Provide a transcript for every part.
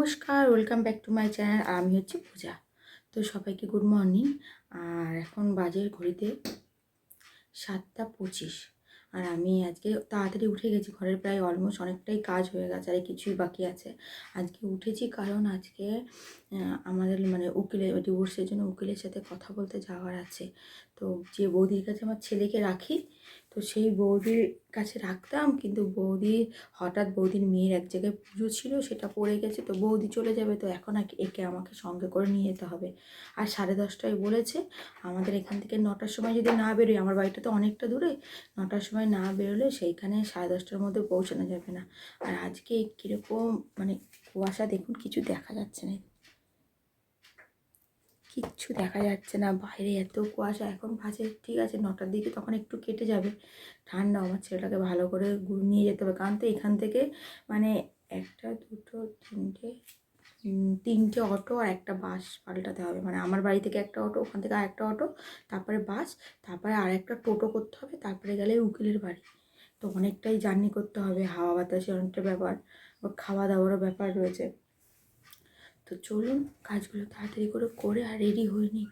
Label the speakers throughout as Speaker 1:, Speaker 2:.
Speaker 1: নমস্কার welcome back to my channel আর আমি হচ্ছে পূজা। তো সবাইকে গুড মর্নিং আর এখন বাজে ঘড়িতে সাতটা পঁচিশ। আর আমি আজকে তাড়াতাড়ি উঠে গেছি, ঘরের প্রায় অলমোস্ট অনেকটাই কাজ হয়ে গেছে, আর কিছুই বাকি আছে। আজকে উঠেছি কারণ আজকে আমাদের মানে উকিলের ডিভোর্সের জন্য উকিলের সাথে কথা বলতে যাওয়ার আছে। তো যে বৌদির কাছে আমার ছেলেকে রাখি, তো সেই বৌদির কাছে রাখতাম, কিন্তু বৌদি হঠাৎ বৌদির মেয়ের এক জায়গায় পুজো ছিল, সেটা পড়ে গেছে, তো বৌদি চলে যাবে, তো এখন একে আমাকে সঙ্গে করে নিয়ে যেতে হবে। আর সাড়ে দশটায় বলেছে, আমাদের এখান থেকে নটার সময় যদি না বেরোই আমার বাড়িটা তো অনেকটা দূরে, নটার সময় না বেরোলে সেইখানে সাড়ে দশটার মধ্যে পৌঁছানো যাবে না। আর আজকে কীরকম মানে কুয়াশা, দেখুন, কিছু দেখা যাচ্ছে না। কিচ্ছু দেখা যাচ্ছে না। বাইরে এত কুয়াশা, এখন বাজে, ঠিক আছে, নটার দিকে তখন একটু কেটে যাবে। ঠান্ডা, আমার ছেলেটাকে ভালো করে নিয়ে যেতে হবে। কারণ তো এখান থেকে মানে একটা, দুটো, তিনটে তিনটে অটো আর একটা বাস পাল্টাতে হবে। মানে আমার বাড়ি থেকে একটা অটো, ওখান থেকে আর একটা অটো, তারপরে বাস, তারপরে আর একটা টোটো করতে হবে, তারপরে গেলে উকিলের বাড়ি। তো অনেকটাই জার্নি করতে হবে, হাওয়া বাতাসে অনেকটা ব্যাপার খাওয়া দাওয়ারও ব্যাপার রয়েছে। তো চলুন কাজগুলো তাড়াতাড়ি করে করে আর রেডি হয়ে নিই।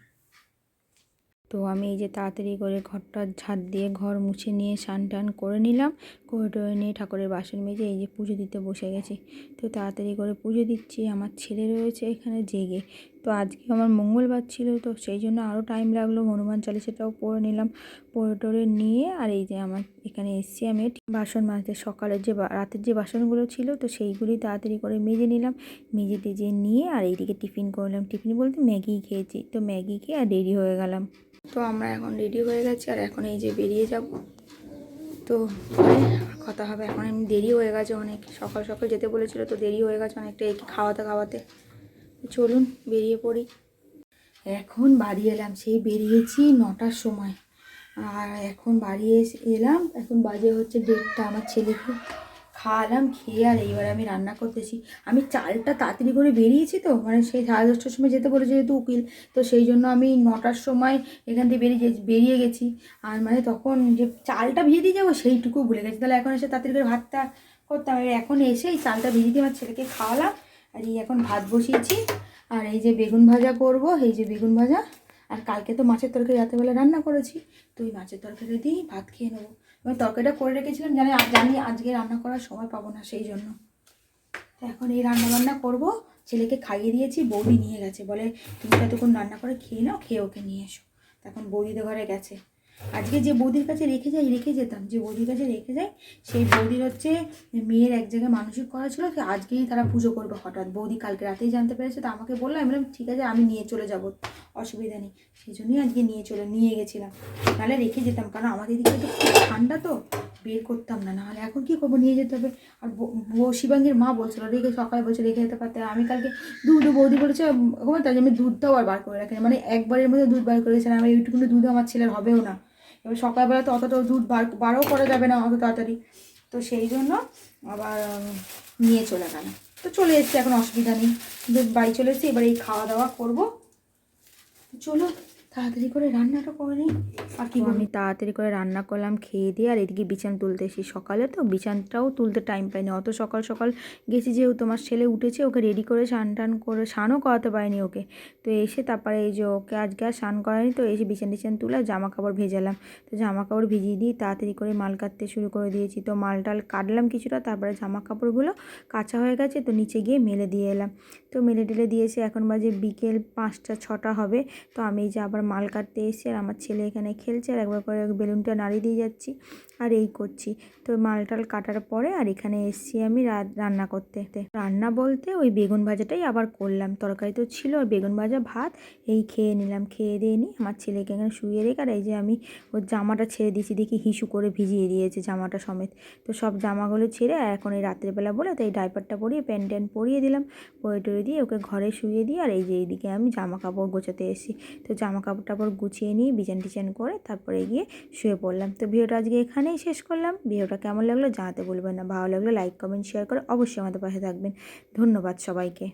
Speaker 1: তো আমি এই যে তাড়াতাড়ি করে ঘরটা ঝাঁট দিয়ে ঘর মুছে নিয়ে স্নান টান করে নিলাম, করে টরে নিয়ে ঠাকুরের বাসন মেজে এই যে পুজো দিতে বসে গেছি। তো তাড়াতাড়ি করে পুজো দিচ্ছি, আমার ছেলে রয়েছে এখানে জেগে। তো আজকে আমার মঙ্গলবার ছিল তো সেই জন্য আরও টাইম লাগল, হনুমান চালিসাটাও পরে নিলাম পরে টরে নিয়ে আর এই যে আমার এখানে এসছি আমি বাসন মাজতে, সকালের যে রাতের যে বাসনগুলো ছিল তো সেইগুলি তাড়াতাড়ি করে মেজে নিলাম, মেজে টেজে নিয়ে আর এইদিকে টিফিন করলাম, টিফিন বলতে ম্যাগি খেয়েছি, তো ম্যাগি খেয়ে আর রেডি হয়ে গেলাম। তো আমরা এখন রেডি হয়ে গেছি আর এখন এই যে বেরিয়ে যাব। তো কথা হবে, এখন এমনি দেরি হয়ে গেছে অনেক, সকাল সকাল যেতে বলেছিল তো দেরি হয়ে গেছে অনেকটা খাওয়াতে খাওয়াতে। চলুন বেরিয়ে পড়ি। এখন বাড়ি এলাম, সেই বেরিয়েছি নটার সময়। আর এখন বাড়ি এসে, এলাম, এখন বাজে হচ্ছে দেড়টা। আমার ছেলেকে খাওয়ালাম, খেয়ে আর এইবার আমি রান্না করতেছি। আমি চালটা তাড়াতাড়ি করে বেরিয়েছি তো মানে সেই সাড়ে দশটার সময় যেতে বলেছে যেহেতু উকিল, তো সেই জন্য আমি নটার সময় এখান থেকে বেরিয়ে বেরিয়ে গেছি। আর মানে তখন যে চালটা ভিজে দিয়ে যাব সেইটুকু ভুলে গেছি। তাহলে এখন এসে তাড়াতাড়ি করে ভাতটা করতাম। এখন এসে এই চালটা ভিজিয়ে দিয়ে আমার ছেলেকে খাওয়ালাম। আর এই এখন ভাত বসিয়েছি। আর এই যে বেগুন ভাজা করব, এই যে বেগুন ভাজা। আর কালকে তো মাছের তরকারি রাতেরবেলা রান্না করেছি। তো ওই মাছের তরকারি দিয়েই ভাত খেয়ে নেব। আমি তরকারিটা করে রেখেছিলাম, জানি জানি আজকে রান্না করার সময় পাবো না সেই জন্য। তো এখন এই রান্না বান্না করব। ছেলেকে খাইয়ে দিয়েছি, বৌদি নিয়ে গেছে। বলে, তুমি ততক্ষণ রান্না করে খেয়ে নাও, খেয়ে ওকে নিয়ে এসো। তখন বৌদিদের ঘরে গেছে। আজকে যে বৌদির কাছে রেখে যাই, রেখে যেতাম, যে বৌদির কাছে রেখে যাই, সেই বৌদির হচ্ছে মেয়ের এক জায়গায় মানসিক করা ছিল তো আজকেই তারা পুজো করবে হঠাৎ। বৌদি কালকে রাতেই জানতে পেরেছে, তো আমাকে বলল, আমি বললাম, ঠিক আছে, আমি নিয়ে চলে যাব, অসুবিধা নেই। সেই জন্যই আজকে নিয়ে চলে, নিয়ে গেছিলাম। নাহলে রেখে যেতাম, কারণ আমাদের দিকে তো খুব ঠান্ডা তো, বের করতাম না, নাহলে এখন কী করব, নিয়ে যেতে হবে। আর শিবাঙ্গীর মা বলছিল, রেখে সকালে বলছে, রেখে যেতে পারতে আমি কালকে দুধ, বৌদি বলেছে ওখানে তাই আমি দুধটাও আর বার করে রাখিনি মানে একবারের মধ্যে দুধ বার করে রেখেছিলাম আমি এইটুকুনি দুধ আমার ছেলের হবেও না। এবার সকালবেলা তো অতটাও দুধ বার, বারও করা যাবে না অত তাড়াতাড়ি। তো সেই জন্য আবার নিয়ে চলে গেল। তো চলে এসছে, এখন অসুবিধা নেই। কিন্তু বাড়ি চলে এসছে, এবার এই খাওয়া দাওয়া করব। চলো, তাড়াতাড়ি করে রান্নাটা করে নিই। আমি তাড়াতাড়ি করে রান্না করলাম খেয়ে দিয়ে আর এদিকে বিছান তুলতে এসেছি সকালে তো বিছানটাও তুলতে টাইম পাইনি। অত সকাল সকাল গেছি যেহেতু তোমার ছেলে উঠেছে ওকে রেডি করে স্নান টান করে স্নানও করাতে পারিনি ওকে। তো এসে তারপরে এই যে ওকে আজকে আর স্নান করায়নি তো এসে বিছান টিছান তুলে জামা কাপড় ভেজালাম। তো জামা কাপড় ভিজিয়ে দিয়ে তাড়াতাড়ি করে মাল কাটতে শুরু করে দিয়েছি। তো মাল টাল কাটলাম কিছুটা তারপরে জামা কাপড়গুলো কাঁচা হয়ে গেছে তো নিচে গিয়ে মেলে দিয়ে এলাম। তো মেলে টেলে দিয়েছি এখন বাজে বিকেল পাঁচটা ছটা হবে। তো আমি এই যে আবার মাল কাটতে এসেছি আর আমার ছেলে এখানে খেলছে আর একবার করে বেলুনটা নাড়িয়ে দিয়ে যাচ্ছি আর এই করছি। তো মাল টাল কাটার পরে আর এখানে এসেছি আমি রান্না করতে। রান্না বলতে ওই বেগুন ভাজাটাই আবার করলাম। তরকারি তো ছিল আর বেগুন ভাজা ভাত, এই খেয়ে নিলাম। খেয়ে দিয়ে নিই আমার ছেলেকে এখানে শুয়ে রেখে আর এই যে আমি ওর জামাটা ছেড়ে দিয়েছি। দেখি হিসু করে ভিজিয়ে দিয়েছে জামাটা সমেত। তো সব জামাগুলো ছেড়ে আর এখন এই রাত্রেবেলা বলে তো এই ডাইপারটা পরিয়ে প্যান্ট ট্যান্ট পরিয়ে দিলাম। পরে টরে দিয়ে ওকে ঘরে শুয়ে দিয়ে আর এই যে এইদিকে আমি জামা কাপড় গোছাতে এসেছি। তো জামা কাপড় টাপড় গুছিয়ে নিয়ে বিছান টিছান করে তারপরে গিয়ে শুয়ে পড়লাম। তো ভিডিওটা আজকে এখানেই শেষ করলাম। ভিডিওটা কেমন লাগল জানাতে বলবেন না। ভালো লাগল লাইক কমেন্ট শেয়ার করে অবশ্যই আমাদের পাশে থাকবেন। ধন্যবাদ সবাইকে।